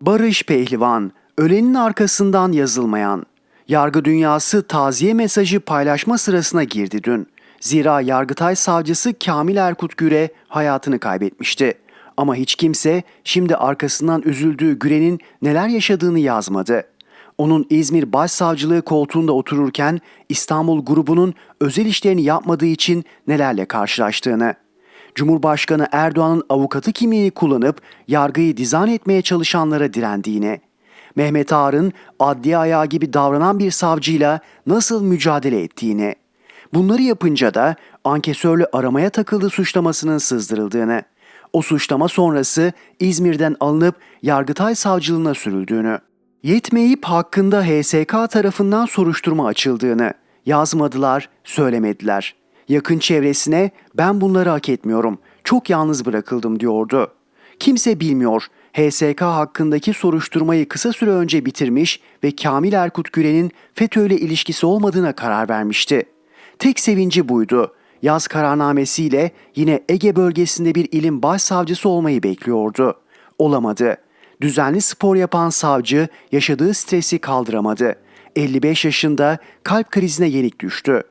Barış Pehlivan, ölenin arkasından yazılmayan. Yargı dünyası taziye mesajı paylaşma sırasına girdi dün. Zira Yargıtay savcısı Kamil Erkut Güre hayatını kaybetmişti. Ama hiç kimse şimdi arkasından üzüldüğü Güre'nin neler yaşadığını yazmadı. Onun İzmir Başsavcılığı koltuğunda otururken İstanbul grubunun özel işlerini yapmadığı için nelerle karşılaştığını, Cumhurbaşkanı Erdoğan'ın avukatı kimliğini kullanıp yargıyı dizayn etmeye çalışanlara direndiğini, Mehmet Ağar'ın adliye ayağı gibi davranan bir savcıyla nasıl mücadele ettiğini, bunları yapınca da ankesörlü aramaya takıldığı suçlamasının sızdırıldığını, o suçlama sonrası İzmir'den alınıp Yargıtay Savcılığına sürüldüğünü, yetmeyip hakkında HSK tarafından soruşturma açıldığını yazmadılar, söylemediler. Yakın çevresine ben bunları hak etmiyorum, çok yalnız bırakıldım diyordu. Kimse bilmiyor. HSK hakkındaki soruşturmayı kısa süre önce bitirmiş ve Kamil Erkut Gülen'in FETÖ ile ilişkisi olmadığına karar vermişti. Tek sevinci buydu. Yaz kararnamesiyle yine Ege bölgesinde bir ilin başsavcısı olmayı bekliyordu. Olamadı. Düzenli spor yapan savcı yaşadığı stresi kaldıramadı. 55 yaşında kalp krizine yenik düştü.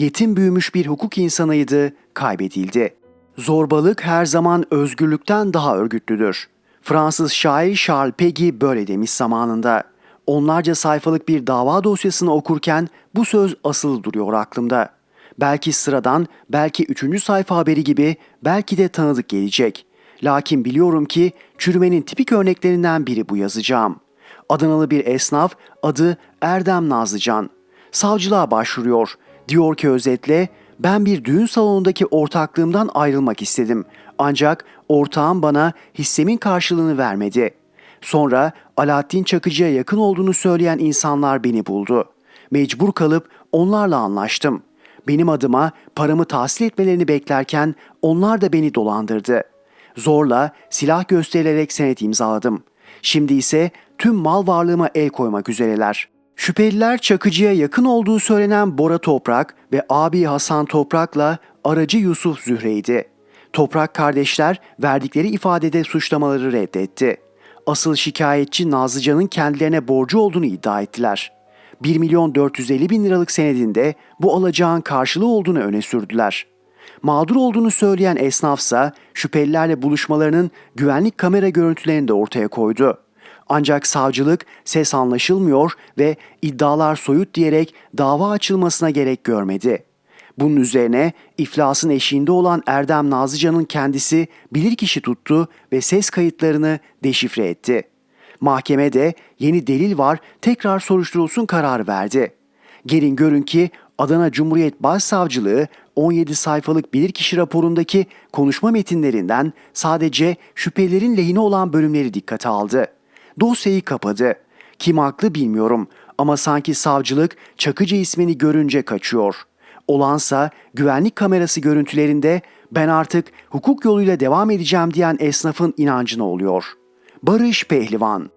Yetim büyümüş bir hukuk insanıydı, kaybedildi. Zorbalık her zaman özgürlükten daha örgütlüdür. Fransız şair Charles Péguy böyle demiş zamanında. Onlarca sayfalık bir dava dosyasını okurken bu söz asılı duruyor aklımda. Belki sıradan, belki üçüncü sayfa haberi gibi, belki de tanıdık gelecek. Lakin biliyorum ki çürümenin tipik örneklerinden biri bu yazacağım. Adanalı bir esnaf adı Erdem Nazlıcan. Savcılığa başvuruyor. Diyor ki özetle ben bir düğün salonundaki ortaklığımdan ayrılmak istedim. Ancak ortağım bana hissemin karşılığını vermedi. Sonra Alaaddin Çakıcı'ya yakın olduğunu söyleyen insanlar beni buldu. Mecbur kalıp onlarla anlaştım. Benim adıma paramı tahsil etmelerini beklerken onlar da beni dolandırdı. Zorla silah gösterilerek senet imzaladım. Şimdi ise tüm mal varlığıma el koymak üzereler. Şüpheliler Çakıcı'ya yakın olduğu söylenen Bora Toprak ve abi Hasan Toprak'la aracı Yusuf Zühre'ydi. Toprak kardeşler verdikleri ifadede suçlamaları reddetti. Asıl şikayetçi Nazlıcan'ın kendilerine borcu olduğunu iddia ettiler. 1 milyon 450 bin liralık senedinde bu alacağın karşılığı olduğunu öne sürdüler. Mağdur olduğunu söyleyen esnafsa şüphelilerle buluşmalarının güvenlik kamera görüntülerini de ortaya koydu. Ancak savcılık ses anlaşılmıyor ve iddialar soyut diyerek dava açılmasına gerek görmedi. Bunun üzerine iflasın eşiğinde olan Erdem Nazlıcan'ın kendisi bilirkişi tuttu ve ses kayıtlarını deşifre etti. Mahkeme de yeni delil var tekrar soruşturulsun kararı verdi. Gelin görün ki Adana Cumhuriyet Başsavcılığı 17 sayfalık bilirkişi raporundaki konuşma metinlerinden sadece şüphelerin lehine olan bölümleri dikkate aldı. Dosyayı kapadı. Kim haklı bilmiyorum ama sanki savcılık Çakıcı ismini görünce kaçıyor. Olansa güvenlik kamerası görüntülerinde ben artık hukuk yoluyla devam edeceğim diyen esnafın inancına oluyor. Barış Pehlivan